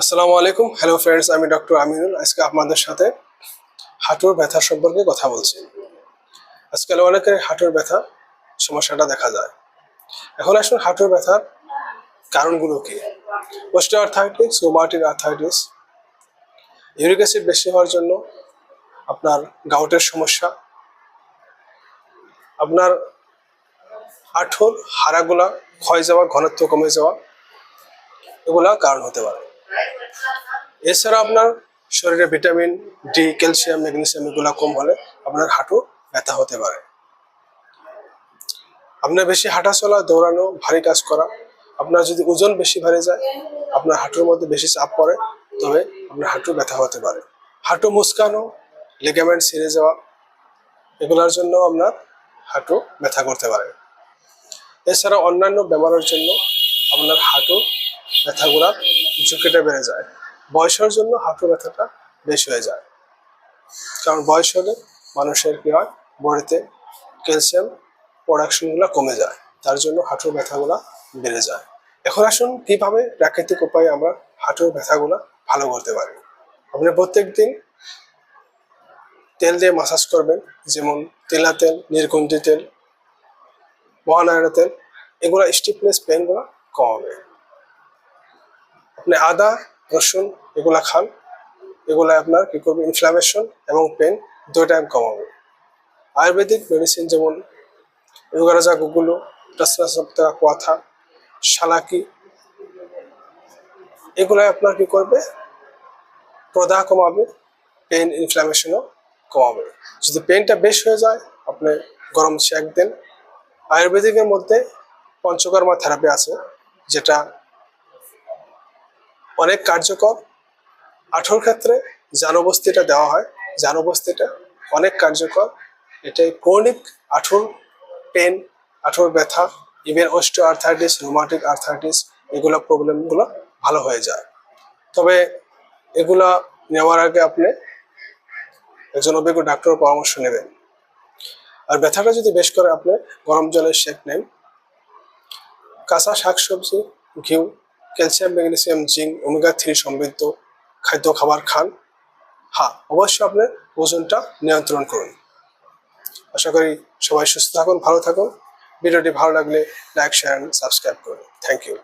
আসসালামু আলাইকুম। Hello friends আমি ডক্টর আমিনুল। আজকে আপনাদের সাথে হাঁটুর ব্যথা সম্পর্কে কথা বলছি। আজকাল অনেকের হাঁটুর ব্যথা সমস্যাটা দেখা যায়। এখন আসুন হাঁটুর ব্যথার কারণগুলো কি? Osteo arthritis rheumatic arthritis uric acid বেশি হওয়ার জন্য আপনার গাউটের সমস্যা, আপনার হাঁটুর হাড়াগুলা ক্ষয় যাওয়া, ঘনত্ব কমে যাওয়া এগুলা কারণ হতে পারে। এছাড়া আপনার শরীরে ভিটামিন ডি ক্যালসিয়াম, ম্যাগনেসিয়াম এগুলো কম হলে আপনার হাঁটু ব্যথা হতে পারে। আপনার বেশি হাঁটা চলা, দৌড়ানো, ভারী কাজ করা, আপনার যদি ওজন বেশি বেড়ে যায়, আপনার হাঁটুর মধ্যে বেশি চাপ পড়ে, তবে আপনার হাঁটু ব্যথা হতে পারে। হাঁটু মুচকানো লিগামেন্ট ছিঁড়ে যাওয়া, এগুলোর জন্য আপনার হাঁটু ব্যথা করতে পারে। এছাড়া অন্যান্য ব্যবহারের জন্য আপনার হাঁটু ব্যথাগুলার ঝুঁকিটা বেড়ে যায়। বয়সের জন্য হাঁটু ব্যথাটা বেশি হয়ে যায়। কারণ বয়স হলে মানুষের কি হয়? বডিতে ক্যালসিয়াম প্রোডাকশনগুলো কমে যায়। তার জন্য হাঁটুর ব্যথাগুলো বেড়ে যায়। এখন আসুন কীভাবে প্রাকৃতিক উপায়ে আমরা হাঁটুর ব্যথাগুলো ভালো করতে পারি। আপনি প্রত্যেক দিন তেল দিয়ে মাসাজ করবেন, যেমন তেলা তেল নির্গুন্ডি তেল, মহানায়না তেল, এগুলো স্টিফনেস পেনগুলো কমাবে। আপনি আদা, রসুন, এগুলা খান। এগুলা আপনার কি করবে ইনফ্লামেশন এবং পেন দুইটাই কমাবে। আয়ুর্বেদিক মেডিসিন যেমন ইউগারাজা গুগুলো টাসরা সপ্তাহ কোয়াথা শালাকি এগুলাই আপনার কি করবে? প্রদাহ কমাবে পেন ইনফ্লামেশনও কমাবে। যদি পেনটা বেশ হয়ে যায়, আপনি গরম শেক দেন। আয়ুর্বেদিকের মধ্যে পঞ্চকর্মা থেরাপি আছে, যেটা অনেক কার্যকর। আঠোর ক্ষেত্রে জানবস্তিটা দেওয়া হয়। জানবস্তিটা অনেক কার্যকর। এটাই ক্রনিক আঠোর পেন, আঠোর ব্যথা, even osteo arthritis rheumatic arthritis, এগুলো প্রবলেমগুলো ভালো হয়ে যায়। তবে এগুলা নেওয়ার আগে আপনি একজন অভিজ্ঞ ডাক্তারের পরামর্শ নেবেন। আর ব্যথাটা যদি বেশ করে আপনি গরম জলের শেক নেন, কাঁচা শাকসবজি, ঘিউ calcium, magnesium, zinc, omega three সমৃদ্ধ খাদ্য খাবার খান। হ্যাঁ অবশ্যই আপনার ওজনটা নিয়ন্ত্রণ করুন। আশা করি সবাই সুস্থ থাকুন, ভালো থাকুন। ভিডিওটি ভালো লাগলে লাইক, শেয়ার, সাবস্ক্রাইব করুন। Thank you.